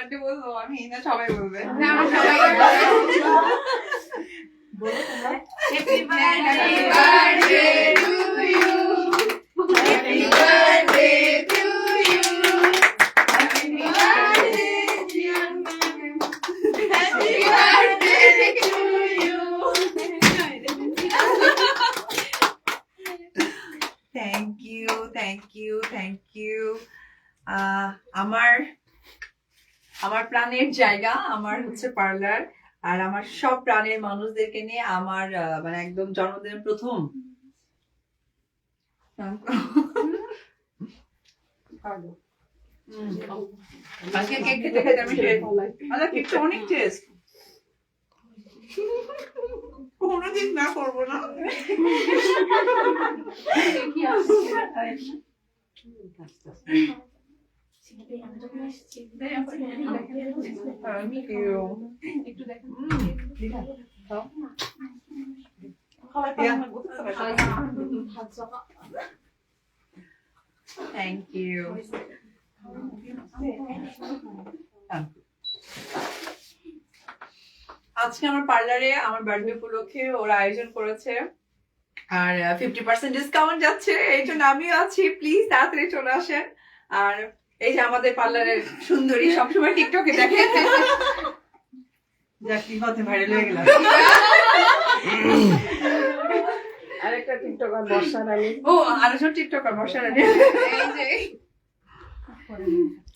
Birthday বলব আমি না সবাই বলবে না, আমরা সবাই বলো তোমরা Happy birthday to you. Happy birthday to you. Happy birthday, dear ma'am. Happy birthday to you. Thank you thank you thank you আমার আমার প্রাণের জায়গা আমার হচ্ছে পার্লার আর আমার সব প্রাণের মানুষদেরকে নিয়ে আমার মানে একদম জন্মদিন প্রথম। আজকে কেক খেতে খেতে আমি আচ্ছা কেকটা অনেক টেস্ট কোনোদিন না করব না. Thank you. আজকে আমার পার্লারে, আমার বার্থডে উপলক্ষে ওরা আয়োজন করেছে আর ফিফটি পার্সেন্ট ডিসকাউন্ট যাচ্ছে, এই জন্য আমিও আছি প্লিজ তাড়াতাড়ি চলে আসেন আর এই যে আমাদের পার্লারের সুন্দরী সবসময় টিকটকে দেখে। যাক কি হতে ভাইরাল হয়ে গেলাম। আরেকটা টিকটকার বর্ষা রানী ও আরেকজন টিকটকার বসা রানী এই যে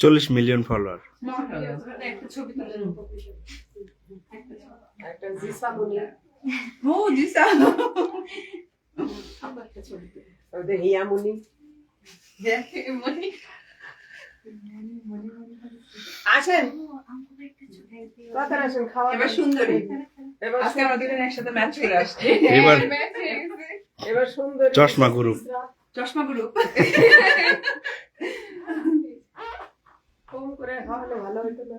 চল্লিশ মিলিয়ন ফলোয়ার। একটা ছবি জিসা মুনি। ও একটা ছবি হিয়া মুনি। মনি। আসেন। তাড়াতাড়ি আসেন খাওয়া এবার সুন্দরী। এবার আজকে আমরা দুজন একসাথে ম্যাচ করে আসছি। এবার এবার সুন্দর। চশমা গ্রুপ। চশমা গ্রুপ। ফোন করে খাওয়ালে ভালো হইতো না।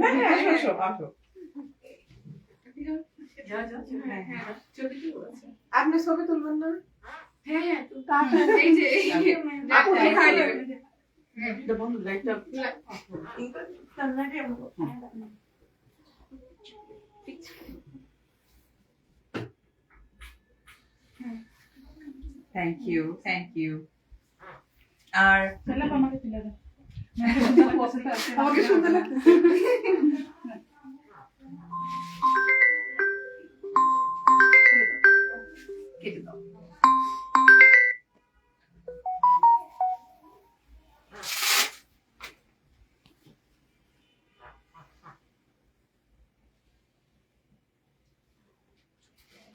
হ্যাঁ, আসো, আসো, আসো। ছবি তুলে আপনি ছবি তুলবেন না? থ্যাংক ইউ থ্যাংক ইউ আর আমাকে শুনতে লাগতেছে কেটে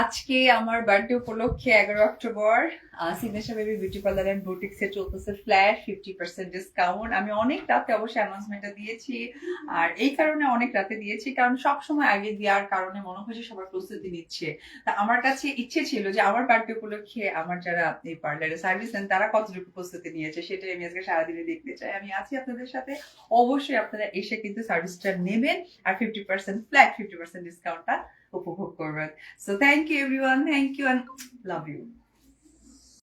আজকে আমার বার্থডে উপলক্ষে এগারো October signature baby beauty parlour and বুটিক্সে চলতেছে ফ্ল্যাট ফিফটি পার্সেন্ট ডিসকাউন্ট আমি অনেক রাতে অবশ্যই অ্যানাউন্সমেন্টটা দিয়েছি, আর এই কারণে অনেক রাতে দিয়েছি, কারণ সব সময় আগে দেওয়ার কারণে মনে হচ্ছে সবার প্রস্তুতি নিচ্ছে। তা আমার কাছে ইচ্ছে ছিল যে আমার বার্থডে উপলক্ষে আমার যারা এই পার্লারে সার্ভিস দেন তারা কতটুকু প্রস্তুতি নিয়েছে সেটাই আমি আজকে সারাদিনে দেখতে চাই। আমি আছি আপনাদের সাথে, অবশ্যই আপনারা এসে কিন্তু সার্ভিসটা নেবেন, আর fifty percent flat fifty percent ডিসকাউন্টটা উপভোগ করবেন so thank you everyone thank you and love you